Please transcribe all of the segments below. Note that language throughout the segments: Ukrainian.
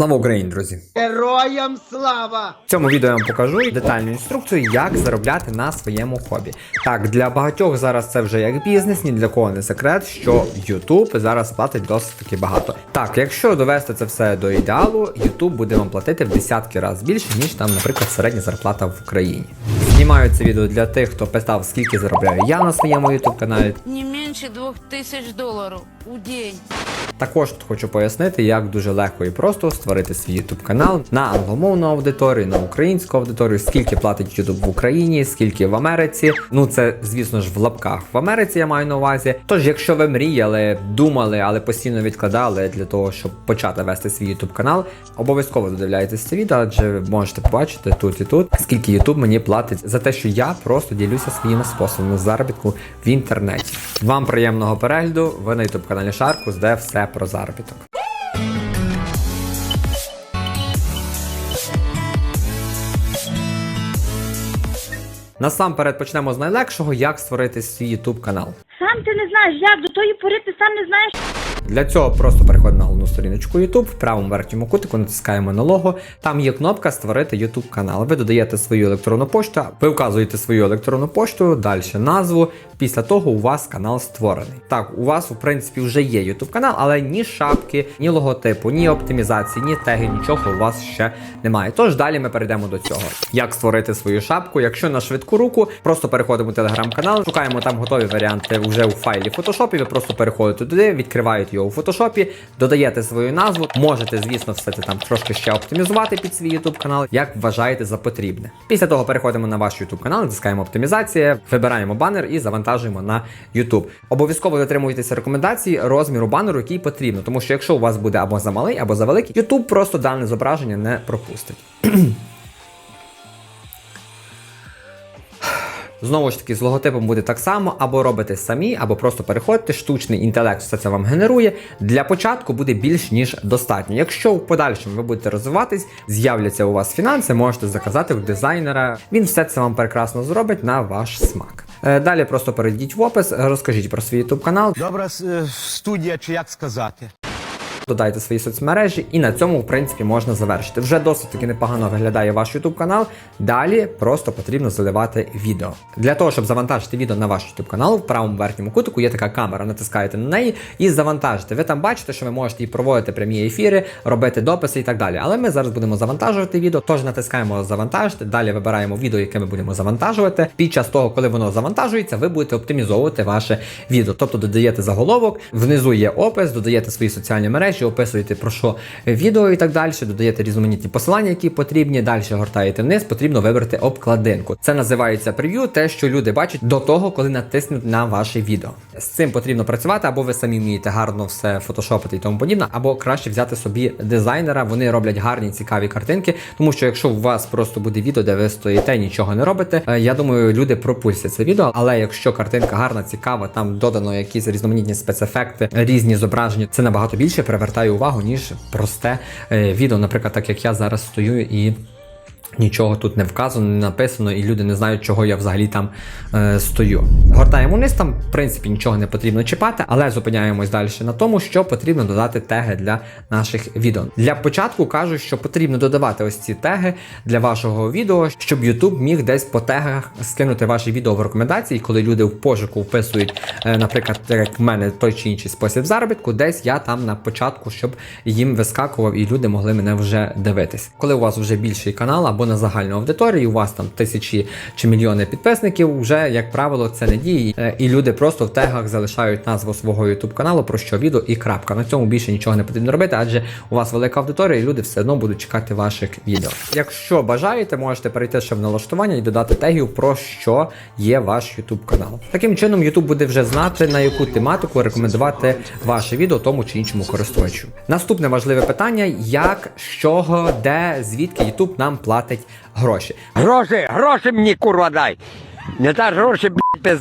Слава Україні, друзі! Героям слава! В цьому відео я вам покажу детальну інструкцію, як заробляти на своєму хобі. Так, для багатьох зараз це вже як бізнес, ні для кого не секрет, що YouTube зараз платить досить таки багато. Так, якщо довести це все до ідеалу, YouTube буде вам платити в десятки разів більше, ніж там, наприклад, середня зарплата в Україні. Знімаю це відео для тих, хто питав, скільки заробляю я на своєму YouTube каналі. Не меньше двух тысяч долларов в день. Також тут хочу пояснити, як дуже легко і просто створити свій YouTube канал на англомовну аудиторію, на українську аудиторію, скільки платить YouTube в Україні, скільки в Америці. Ну це, звісно ж, в лапках в Америці я маю на увазі. Тож, якщо ви мріяли, думали, але постійно відкладали для того, щоб почати вести свій YouTube канал, обов'язково додивляйтесь це відео, адже ви можете побачити тут і тут, скільки YouTube мені платить за те, що я просто ділюся своїми способами заробітку в інтернеті. Вам приємного перегляду. Ви на YouTube каналі Шаркус, де все про заробіток. Насамперед почнемо з найлегшого, як створити свій YouTube канал. Сам ти не знаєш, як до тої пори ти сам не знаєш. Для цього просто переходимо на головну сторіночку YouTube, в правому верхньому кутику натискаємо на лого. Там є кнопка Створити YouTube канал. Ви додаєте свою електронну пошту, ви вказуєте свою електронну пошту, далі назву. Після того у вас канал створений. Так, у вас, в принципі, вже є YouTube канал, але ні шапки, ні логотипу, ні оптимізації, ні теги, нічого у вас ще немає. Тож далі ми перейдемо до цього. Як створити свою шапку? Якщо на швидку руку, просто переходимо в телеграм-канал, шукаємо там готові варіанти вже у файлі Photoshop, ви просто переходите туди, відкриваєте його у фотошопі, додаєте свою назву. Можете, звісно, все це там трошки ще оптимізувати під свій YouTube канал, як вважаєте за потрібне. Після того переходимо на ваш YouTube канал, натискаємо оптимізація, вибираємо банер і завантажуємо на YouTube. Обов'язково дотримуйтеся рекомендацій розміру банеру, який потрібно, тому що якщо у вас буде або замалий, або завеликий, YouTube просто дане зображення не пропустить. Знову ж таки, з логотипом буде так само, або робите самі, або просто переходите. Штучний інтелект все це вам генерує. Для початку буде більш ніж достатньо. Якщо в подальшому ви будете розвиватись, з'являться у вас фінанси, можете заказати в дизайнера. Він все це вам прекрасно зробить на ваш смак. Е, Далі просто перейдіть в опис, розкажіть про свій YouTube канал, Добра е, студія, чи як сказати. Додайте свої соцмережі, і на цьому, в принципі, можна завершити. Вже досить таки непогано виглядає ваш YouTube канал. Далі просто потрібно заливати відео. Для того, щоб завантажити відео на ваш YouTube канал, в правому верхньому кутику є така камера, натискаєте на неї і завантажите. Ви там бачите, що ви можете і проводити прямі ефіри, робити дописи і так далі. Але ми зараз будемо завантажувати відео, тож натискаємо завантажити. Далі вибираємо відео, яке ми будемо завантажувати. Під час того, коли воно завантажується, ви будете оптимізовувати ваше відео. Тобто додаєте заголовок, внизу є опис, додаєте свої соціальні мережі, описуєте про що відео і так далі, додаєте різноманітні посилання, які потрібні. Далі гортаєте вниз, потрібно вибрати обкладинку. Це називається прев'ю, те, що люди бачать до того, коли натиснуть на ваше відео. З цим потрібно працювати, або ви самі вмієте гарно все фотошопити і тому подібне, або краще взяти собі дизайнера. Вони роблять гарні цікаві картинки. Тому що якщо у вас просто буде відео, де ви стоїте, нічого не робите, е, я думаю, люди пропустять це відео. Але якщо картинка гарна, цікава, там додано якісь різноманітні спецефекти, різні зображення, це набагато більше привертає увагу, ніж просте е, відео. Наприклад, так як я зараз стою і. Нічого тут не вказано, не написано, і люди не знають, чого я взагалі там е, стою. Гортаємо вниз, там, в принципі, нічого не потрібно чіпати, але зупиняємось далі на тому, що потрібно додати теги для наших відео. Для початку кажу, що потрібно додавати ось ці теги для вашого відео, щоб YouTube міг десь по тегах скинути ваше відео в рекомендації, коли люди в пошуку вписують, е, наприклад, як в мене той чи інший спосіб заробітку, десь я там на початку, щоб їм вискакував і люди могли мене вже дивитись. Коли у вас вже більший канал або на загальну аудиторію, у вас там тисячі чи мільйони підписників, вже, як правило, це не діє. Е, І люди просто в тегах залишають назву свого YouTube каналу, про що відео і крапка. На цьому більше нічого не потрібно робити, адже у вас велика аудиторія, і люди все одно будуть чекати ваших відео. Якщо бажаєте, можете перейти ще в налаштування і додати тегів, про що є ваш YouTube канал. Таким чином, YouTube буде вже знати, на яку тематику рекомендувати ваше відео тому чи іншому користувачу. Наступне важливе питання: як, з чого, де, звідки YouTube нам платить гроші. Гроші, гроші мені курва дай. Не даш гроші, блядь, пиз...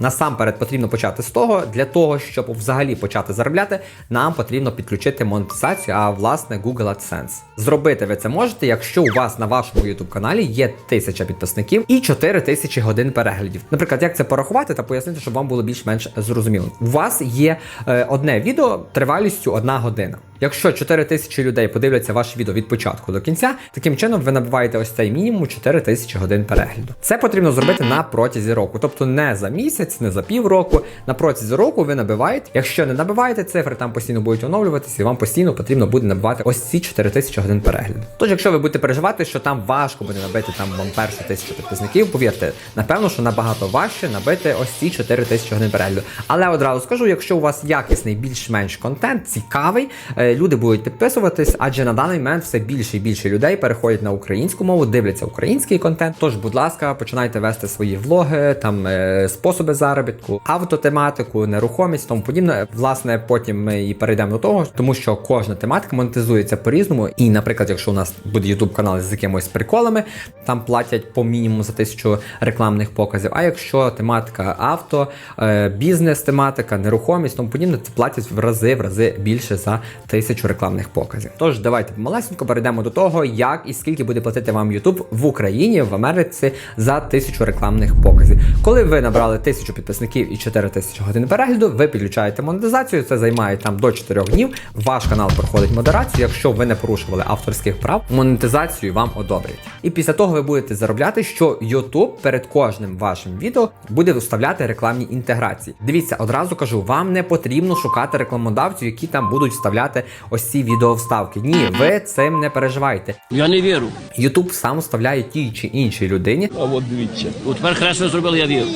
Насамперед потрібно почати з того, для того, щоб взагалі почати заробляти, нам потрібно підключити монетизацію, а власне Google AdSense. Зробити ви це можете, якщо у вас на вашому YouTube каналі є тисяча підписників і 4 тисячі годин переглядів. Наприклад, як це порахувати та пояснити, щоб вам було більш-менш зрозуміло. У вас є е, одне відео тривалістю одна година. Якщо 4 тисячі людей подивляться ваше відео від початку до кінця, таким чином ви набиваєте ось цей мінімум 4 тисячі годин перегляду. Це потрібно зробити на протязі року, тобто не за місяць, не за півроку. На протязі року ви набиваєте. Якщо не набиваєте, цифри там постійно будуть оновлюватися, і вам постійно потрібно буде набивати ось ці 4 тисячі годин перегляду. Тож, якщо ви будете переживати, що там важко буде набити там вам першу тисячу підписників, повірте, напевно, що набагато важче набити ось ці 4 тисячі годин перегляду. Але одразу скажу, якщо у вас якісний більш-менш контент, цікавий, е, люди будуть підписуватись, адже на даний момент все більше і більше людей переходять на українську мову, дивляться український контент. Тож, будь ласка, починайте вести свої влоги, там е, способи заробітку, автотематику, нерухомість, тому подібне. Власне, потім ми і перейдемо до того, тому що кожна тематика монетизується по-різному. І, наприклад, якщо у нас буде YouTube канал з якимось приколами, там платять по мінімуму за тисячу рекламних показів. А якщо тематика авто, е, бізнес, тематика, нерухомість, тому подібне, це платять в рази в рази більше за тисячу рекламних показів. Тож давайте помалесенько перейдемо до того, як і скільки буде платити вам YouTube в Україні, в Америці за тисячу рекламних показів. Коли ви набрали тисячу підписників і 4 тисячі годин перегляду, ви підключаєте монетизацію. Це займає там до 4 днів. Ваш канал проходить модерацію. Якщо ви не порушували авторських прав, монетизацію вам одобрять. І після того ви будете заробляти, що YouTube перед кожним вашим відео буде вставляти рекламні інтеграції. Дивіться, одразу кажу, вам не потрібно шукати рекламодавців, які там будуть вставляти ось ці відеовставки. Ні, ви цим не переживайте. Я не вірю. Ютуб сам вставляє тій чи іншій людині, А от дивіться. От тепер краще зробили, я вірю.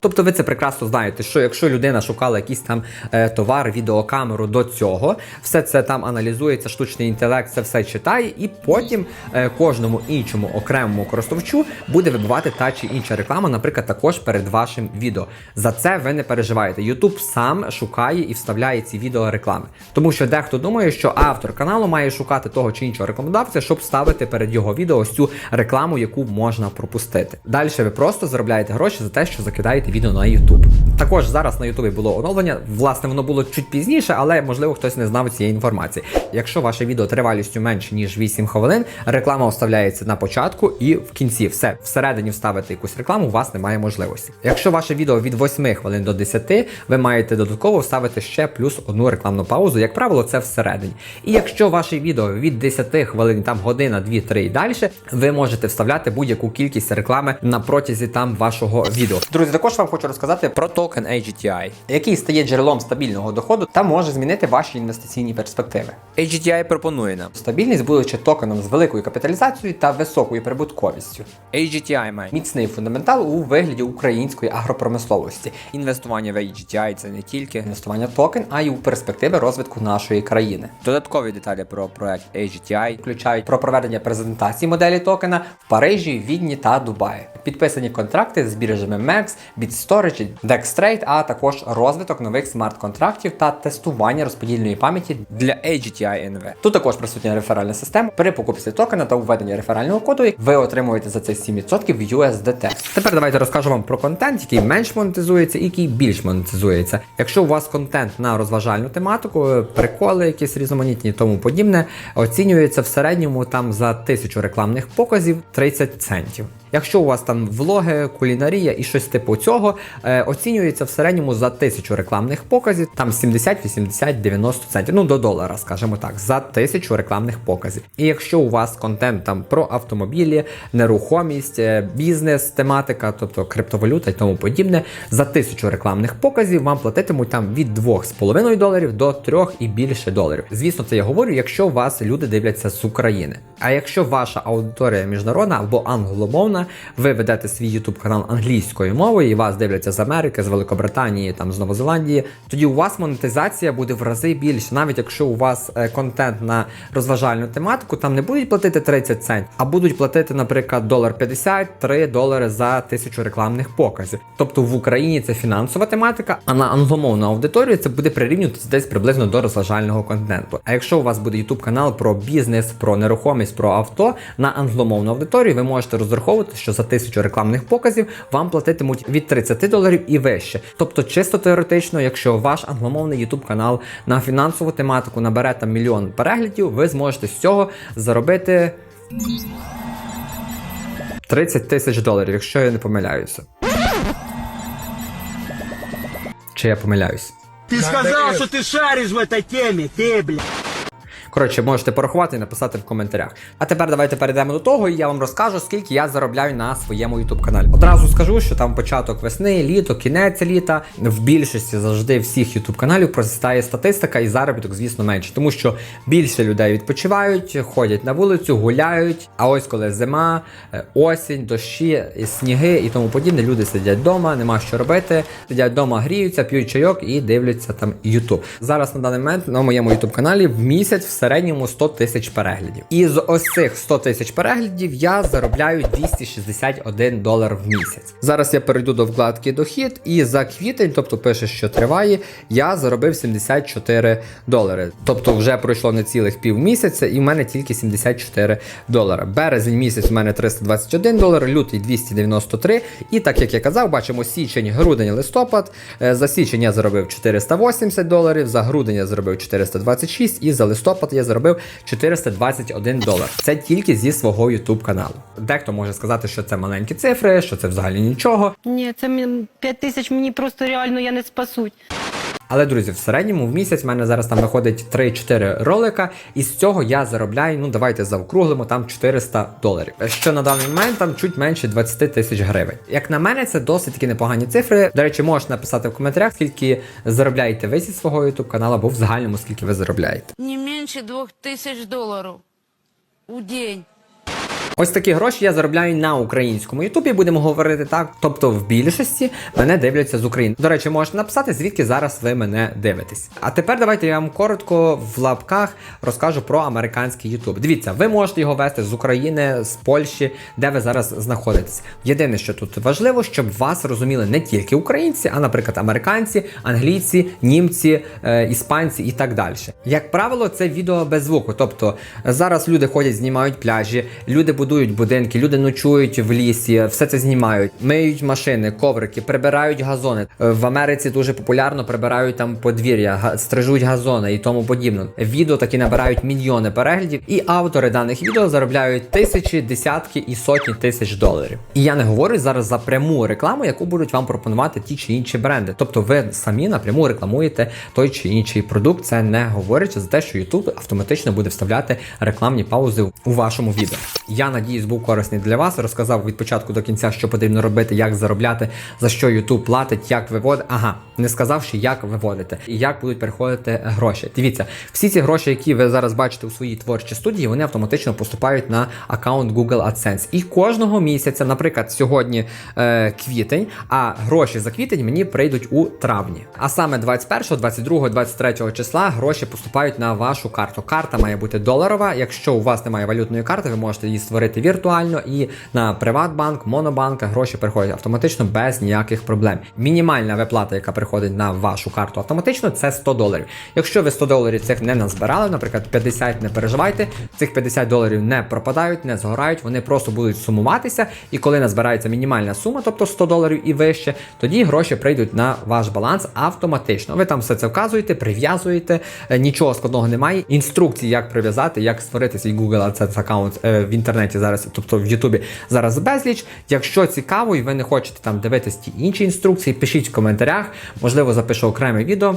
Тобто ви це прекрасно знаєте, що якщо людина шукала якийсь там е, товар, відеокамеру до цього, все це там аналізується, штучний інтелект це все читає, і потім е, кожному іншому окремому користувачу буде вибивати та чи інша реклама, наприклад, також перед вашим відео. За це ви не переживаєте. YouTube сам шукає і вставляє ці відео реклами. Тому що дехто думає, що автор каналу має шукати того чи іншого рекламодавця, щоб ставити перед його відео ось цю рекламу, яку можна пропустити. Далі ви просто заробляєте гроші за те, що закидаєте відео на YouTube. Також зараз на YouTube було оновлення. Власне, воно було чуть пізніше, але можливо хтось не знав цієї інформації. Якщо ваше відео тривалістю менше ніж 8 хвилин, реклама вставляється на початку і в кінці. Все всередині вставити якусь рекламу, у вас немає можливості. Якщо ваше відео від 8 хвилин до 10, ви маєте додатково вставити ще плюс одну рекламну паузу. Як правило, це всередині. І якщо ваше відео від 10 хвилин, там година, 2, 3 і далі, ви можете вставляти будь-яку кількість реклами на протязі там вашого відео. Друзі, також вам хочу розказати про токен AGTI, який стає джерелом стабільного доходу та може змінити ваші інвестиційні перспективи. AGTI пропонує нам стабільність, будучи токеном з великою капіталізацією та високою прибутковістю. AGTI має міцний фундаментал у вигляді української агропромисловості. Інвестування в AGTI це не тільки інвестування в токен, а й у перспективи розвитку нашої країни. Додаткові деталі про проект AGTI включають про проведення презентації моделі токена в Парижі, Відні та Дубаї. Підписані контракти з біржами MEX, BitStorage, Dextrade, а також розвиток нових смарт-контрактів та тестування розподільної пам'яті для AGTI NV. Тут також присутня реферальна система. При покупці токена та введення реферального коду ви отримуєте за це 7% USDT. Тепер давайте розкажу вам про контент, який менш монетизується і який більш монетизується. Якщо у вас контент на розважальну тематику, приколи, якісь різноманітні тому подібне, оцінюється в середньому там за тисячу рекламних показів 30 центів. Якщо у вас там влоги, кулінарія і щось типу цього, е, оцінюється в середньому за тисячу рекламних показів, там 70, 80, 90 центів, ну до долара, скажімо так, за тисячу рекламних показів. І якщо у вас контент там про автомобілі, нерухомість, е, бізнес, тематика, тобто криптовалюта і тому подібне, за тисячу рекламних показів вам платитимуть там від 2,5 доларів до 3 і більше доларів. Звісно, це я говорю, якщо вас люди дивляться з України. А якщо ваша аудиторія міжнародна або англомовна, ви ведете свій YouTube канал англійською мовою і вас дивляться з Америки, з Великобританії, там з Новозеландії, тоді у вас монетизація буде в рази більше. Навіть якщо у вас е, контент на розважальну тематику, там не будуть платити 30 центів, а будуть платити, наприклад, долар 50, 3 долари за тисячу рекламних показів. Тобто в Україні це фінансова тематика, а на англомовну аудиторію це буде прирівнюватися десь приблизно до розважального контенту. А якщо у вас буде YouTube канал про бізнес, про нерухомість, про авто на англомовну аудиторію, ви можете розраховувати, що за тисячу рекламних показів вам платитимуть від 30 доларів і вище Тобто, чисто теоретично, якщо ваш англомовний YouTube канал на фінансову тематику набере там мільйон переглядів, ви зможете з цього заробити 30 тисяч доларів, якщо я не помиляюся. Чи я помиляюсь? Ты сказал, что ты шаришь в этой теме, ты, бля. Коротше, можете порахувати і написати в коментарях. А тепер давайте перейдемо до того, і я вам розкажу, скільки я заробляю на своєму YouTube каналі. Одразу скажу, що там початок весни, літо, кінець літа. В більшості завжди всіх YouTube каналів просистає статистика і заробіток, звісно, менше, тому що більше людей відпочивають, ходять на вулицю, гуляють. А ось коли зима, е, осінь, дощі, сніги і тому подібне, люди сидять вдома, нема що робити, сидять вдома, гріються, п'ють чайок і дивляться там YouTube. Зараз на даний момент на моєму YouTube каналі в місяць в середньому 100 тисяч переглядів. І з ось цих 100 тисяч переглядів я заробляю 261 долар в місяць. Зараз я перейду до вкладки дохід, і за квітень, тобто пише, що триває, я заробив 74 долари. Тобто вже пройшло не цілих пів місяця, і в мене тільки 74 долара. Березень місяць у мене 321 долар, лютий 293. І так як я казав, бачимо січень, грудень, листопад. Е, За січень я заробив 480 доларів, за грудень я заробив 426 і за листопад я заробив 421 долар. Це тільки зі свого YouTube каналу. Дехто може сказати, що це маленькі цифри, що це взагалі нічого. Ні, це мені 5 тисяч мені просто реально я не спасуть. Але, друзі, в середньому в місяць в мене зараз там виходить 3-4 ролика, і з цього я заробляю, ну давайте заокруглимо там 400 доларів. Що на даний момент там чуть менше 20 тисяч гривень. Як на мене, це досить таки непогані цифри. До речі, можете написати в коментарях, скільки заробляєте ви зі свого YouTube каналу, або в загальному скільки ви заробляєте. Не меньше двух тысяч долларов в день. Ось такі гроші я заробляю на українському Ютубі, будемо говорити так. Тобто, в більшості мене дивляться з України. До речі, можете написати, звідки зараз ви мене дивитесь. А тепер давайте я вам коротко в лапках розкажу про американський Ютуб. Дивіться, ви можете його вести з України, з Польщі, де ви зараз знаходитесь. Єдине, що тут важливо, щоб вас розуміли не тільки українці, а, наприклад, американці, англійці, німці, е, іспанці і так далі. Як правило, це відео без звуку. Тобто зараз люди ходять, знімають пляжі, люди будують будинки, люди ночують в лісі, все це знімають, миють машини, коврики, прибирають газони. Е, В Америці дуже популярно прибирають там подвір'я, стрижуть газони і тому подібне. Відео такі набирають мільйони переглядів, і автори даних відео заробляють тисячі, десятки і сотні тисяч доларів. І я не говорю зараз за пряму рекламу, яку будуть вам пропонувати ті чи інші бренди. Тобто ви самі напряму рекламуєте той чи інший продукт. Це не говорячи за те, що YouTube автоматично буде вставляти рекламні паузи у вашому відео. Я надіюсь, був корисний для вас. Розказав від початку до кінця, що потрібно робити, як заробляти, за що YouTube платить, як виводить. Ага, не сказав, ще як виводити і як будуть переходити гроші. Дивіться, всі ці гроші, які ви зараз бачите у своїй творчій студії, вони автоматично поступають на аккаунт Google AdSense. І кожного місяця, наприклад, сьогодні е, квітень, а гроші за квітень мені прийдуть у травні. А саме 21, 22, 23 числа гроші поступають на вашу карту. Карта має бути доларова. Якщо у вас немає валютної карти, ви можете її створити віртуально і на Приватбанк, Монобанк гроші приходять автоматично без ніяких проблем. Мінімальна виплата, яка приходить на вашу карту автоматично, це 100 доларів. Якщо ви 100 доларів цих не назбирали, наприклад, 50 не переживайте, цих 50 доларів не пропадають, не згорають, вони просто будуть сумуватися. І коли назбирається мінімальна сума, тобто 100 доларів і вище, тоді гроші прийдуть на ваш баланс автоматично. Ви там все це вказуєте, прив'язуєте, е, нічого складного немає. Інструкції, як прив'язати, як створити свій Google AdSense аккаунт е, в інтернеті зараз, тобто в Ютубі зараз безліч. Якщо цікаво і ви не хочете там дивитись ті інші інструкції, пишіть в коментарях, можливо, запишу окреме відео.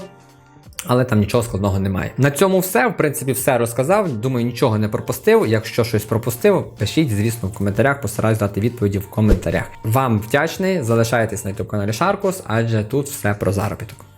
Але там нічого складного немає. На цьому все. В принципі, все розказав. Думаю, нічого не пропустив. Якщо щось пропустив, пишіть, звісно, в коментарях. Постараюсь дати відповіді в коментарях. Вам вдячний, залишайтесь на youtube каналі Шаркус, адже тут все про заробіток.